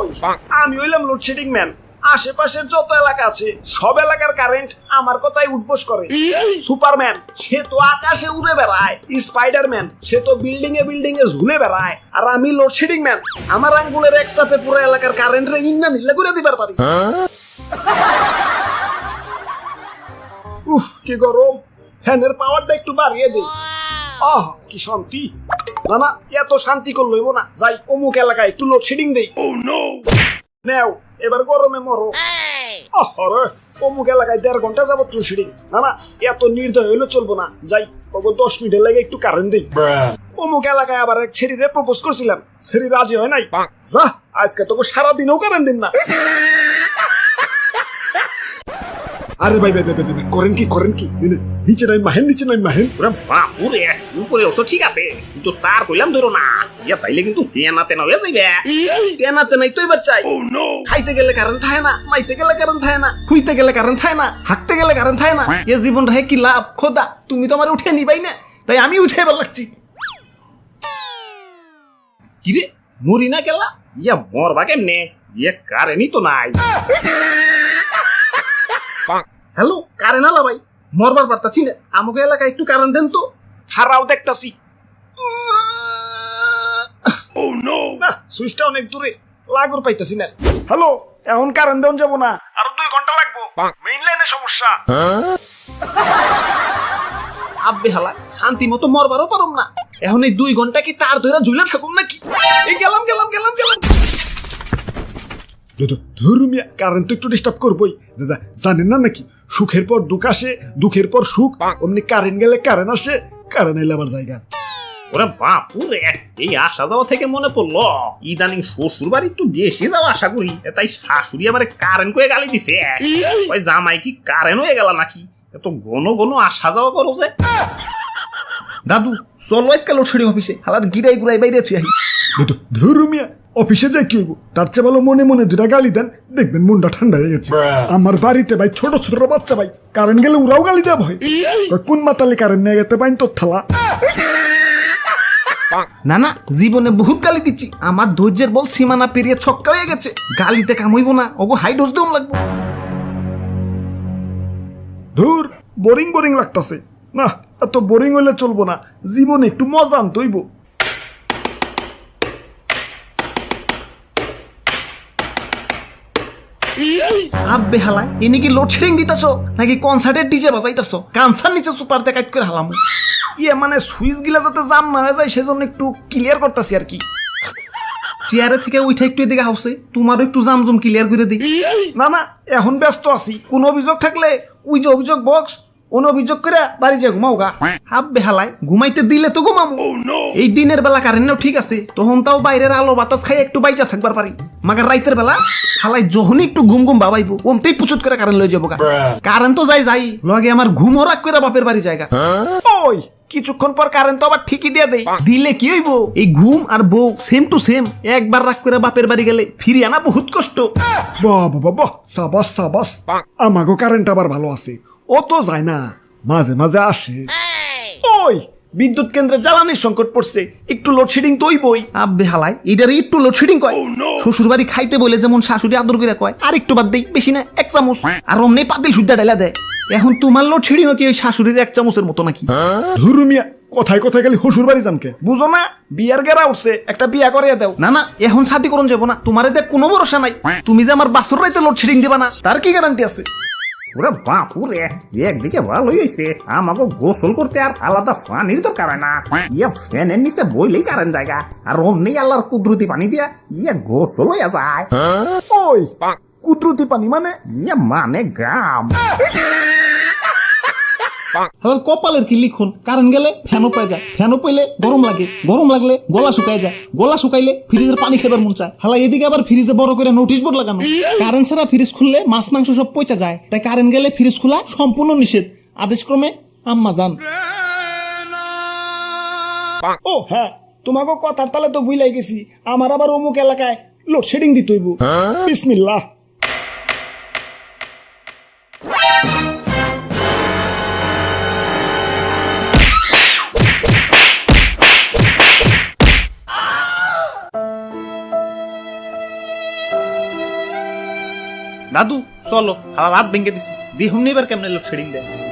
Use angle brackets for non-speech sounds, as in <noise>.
ওই, আমি হইলাম লোডশেডিং ম্যান আশেপাশের যত এলাকা আছে সব এলাকার কারেন্ট আমার কথাই উদ্বোস করে। সুপারম্যান সে তো আকাশে উড়ে বেড়ায়। স্পাইডারম্যান সে তো বিল্ডিং এ বিল্ডিং এ ঝুলে বেড়ায়। আর আমি লোডশেডিং ম্যান আমার আঙ্গুলের এক চাপে পুরো এলাকার কারেন্ট রে ইন্না করে দিবার পারি। উফ কি গরম। ফ্যানের পাওয়ারটা একটু বাড়িয়ে দে। আহ কি শান্তি। না না এত শান্তি করল না। যাই অমুক এলাকায় একটু লোডশেডিং দেই। নেও এবার গরমে মরো। আরে অমুক এলাকায় দেড় ঘণ্টা যাবত লোডশেডিং না না এত নির্দয় হইলে চলবো না। যাই কত দশ মিনিটের লাগে একটু কারেন্ট দিই। অমুক এলাকায় আবার এক ছেড়িরে প্রপোজ করছিলাম। ছেড়ি রাজি হয় নাই। যা আজকে তোকে সারাদিনও কারেন্ট দিন না। আরে ভাই ভাই ভাই ভাই, করেন কি করেন কি? নিচে নাই মাহেন নিচে নাই মাহেন ওরে বাপুরে উপরে অবশ্য ঠিক আছে কিন্তু তার কইলাম ধরো না। ইয়া তাইলে কিন্তু তেনা তেনা হয়ে যাইবে। তেনাতে নাই তো এবার চাই। খাইতে গেলে কারণ থাকে না মাইতে গেলে কারণ থাকে না খুইতে গেলে কারণ থাকে না হাঁকতে গেলে কারণ থাকে না। এ জীবন রে কি লাভ? খোদা তুমি তো আমার উঠে নিবাই না তাই আমি উঠে এবার লাগছি। কিরে মরি না গেলা? ইয়া মরবা কেমনে? ইয়া কারেনি তো নাই। <laughs> হ্যালো কারেন্ট আলা ভাই মরবার পারতাছি না আমাকে এলাকায় একটু কারেন্ট দেন তো। খারাও দেখতাছি। না সুইচটা অনেক দূরে লাগর পাইতাছি না। হ্যালো এখন কারেন্ট দেন যাব না। আরও দুই ঘণ্টা লাগবো। মেইন লাইনে সমস্যা। আব্বে হালা শান্তি মতো মরবারও পারুম না। এখন এই দুই ঘণ্টা কি তার ধরে ঝুলে থাকুম নাকি? এই গেলাম গেলাম গেলাম গেলাম। ধরুমিয়া কারেন্ট তো একটু ডিস্টার্ব করবোই। যে জানেন না নাকি? সুখের পর দুঃখ আসে দুঃখের পর সুখ। অমনি কারেন্ট গেলে কারেন্ট আসে কারেন্ট এলে আবার জায়গা। ওরে বাপুরে এই আসা যাওয়া থেকে মনে পড়ল ইদানিং শ্বশুর বাড়ি একটু বেশি যাওয়া আশা করি তাই শাশুড়ি আমার কারেন্ট করে গালি দিছে। ওই জামাই কি কারেন্ট হয়ে গেল নাকি? এত ঘন ঘন আসা যাওয়া করো যে। দাদু চলো আজকে লোডশেডিং অফিসে। হালার গিরাই গুড়াই বাইরে আছি আহি। ধরুমিয়া অফিসে যাই কি তার চেয়ে ভালো মনে মনে দুটা গালি দেন দেখবেন মনটা ঠান্ডা হয়ে গেছে। আমার বাড়িতে ভাই ছোট ছোট বাচ্চা ভাই কারেন্ট গেলে ওরাও গালি দেয় ভয় কোন মাতালে কারেন্ট নিয়ে গেতে পাইন তোর থালা? না না জীবনে বহুত গালি দিচ্ছি। আমার ধৈর্যের বল সীমানা পেরিয়ে ছক্কা হয়ে গেছে। গালিতে কামইব না ওগো হাই ডোজ দেওয়া লাগবো। ধুর বোরিং বোরিং লাগতাছে। না এত বোরিং হইলে চলবো না। জীবনে একটু মজা আনতে আব্বে হালাই ইনি কি লোডশেডিং দিতেছো? নাকি কনসার্টের ডিজে বাজাইতেছো? কানসার নিচে সুপার কাজ করে হালাম। ইয়ে মানে সুইচ গিলা যাতে জাম না হয়ে যায়, সেজন্য একটু ক্লিয়ার করতেছি আর কি। চেয়ারে থেকে উঠে একটু এদিকে হাউসে, তোমারও একটু জাম জুম ক্লিয়ার করে দিই। না না, এখন ব্যস্ত আছি। কোন অভিযোগ থাকলে ওই যে অভিযোগ বক্স কোন অভিযোগ করে বাড়ি যে ঘুমাও গা হাব বেহালায় ঘুমাইতে দিলে তো ঘুমামো। এই দিনের বেলা কারেন্টও ঠিক আছে তখন তাও বাইরের আলো বাতাস খাই একটু বাইজা থাকবার পারি। মাগার রাইতের বেলা হালাই যখনই একটু ঘুম ঘুম বাবাইবো ওমতেই পুচুত করে কারেন্ট লয়ে যাব গা কারেন্ট তো যাই যাই লগে আমার ঘুম হরাক করে বাপের বাড়ি জায়গা ওই কিছুক্ষণ পর কারেন্ট তো আবার ঠিকই দিয়ে দেই। দিলে কি হইব? এই ঘুম আর বউ সেম টু সেম একবার রাগ করে বাপের বাড়ি গেলে ফিরে আনা বহুত কষ্ট। বাবা বাবা সাবাস সাবাস। আমাগো কারেন্ট আবার ভালো আছে। ও তো যায় না। মাঝে মাঝে আসে। ওই বিদ্যুৎ কেন্দ্রে জ্বালানির সংকট পড়ছে। একটু লোডশেডিং তো বই আব্বে হালাই এটারে একটু লোডশেডিং কয়। শ্বশুর বাড়ি খাইতে বলে যেমন শাশুড়ি আদর করে কয় আর একটু বাদ দেই বেশি না এক চামচ। আর অমনি পাতিল সুদ্ধা ডাইলা দেয়। এখন তোমার লোডশেডিং কি ওই শাশুড়ির এক চামচের মতো নাকি? ধুরুমিয়া কথায় কথায় খালি শ্বশুর বাড়ি জানকে বুঝো না বিয়ার গেরা উঠছে একটা বিয়া করে দাও। না না এখন সাথী করুন যাব না তোমার এতে কোনো ভরসা নাই। তুমি যে আমার বাসুর রাইতে লোডশেডিং দিবা না তার কি গ্যারান্টি আছে? ওরে বাপুরে একদিকে ভালোই হয়েছে আমাকে গোসল করতে আর আলাদা পানির দরকার হয় না। ইয়া ফ্যানের নিচে বইলেই কারণ জায়গা আর অমনি আল্লাহর কুদরতি পানি দিয়া ইয়া গোসল হইয়া যায়। ওই কুদরতি পানি মানে ইয়া মানে গাম হালার কপালের কি লিখন? কারেন্ট গেলে ফ্যানও পাই যায় ফ্যানও পাইলে গরম লাগে গরম লাগলে গলা শুকায় যায় গলা শুকাইলে ফ্রিজের পানি খেবার মন চায়। হালা এদিকে আবার ফ্রিজে বড় করে নোটিশ বোর্ড লাগানো। কারেন্ট ছাড়া ফ্রিজ খুললে মাছ মাংস সব পচা যায় তাই কারেন্ট গেলে ফ্রিজ খোলা সম্পূর্ণ নিষেধ। আদেশক্রমে আম্মা যান। ও হ্যাঁ তোমাকে কথার তালে তো বুঝলাই গেছি। আমার আবার অমুক এলাকায় লোডশেডিং দিতে হইব। বিসমিল্লাহ। দাদু চলো হালা রাত ভেঙে দিছি। দিহুম এবার কেমনে ছেড়ে দেয়?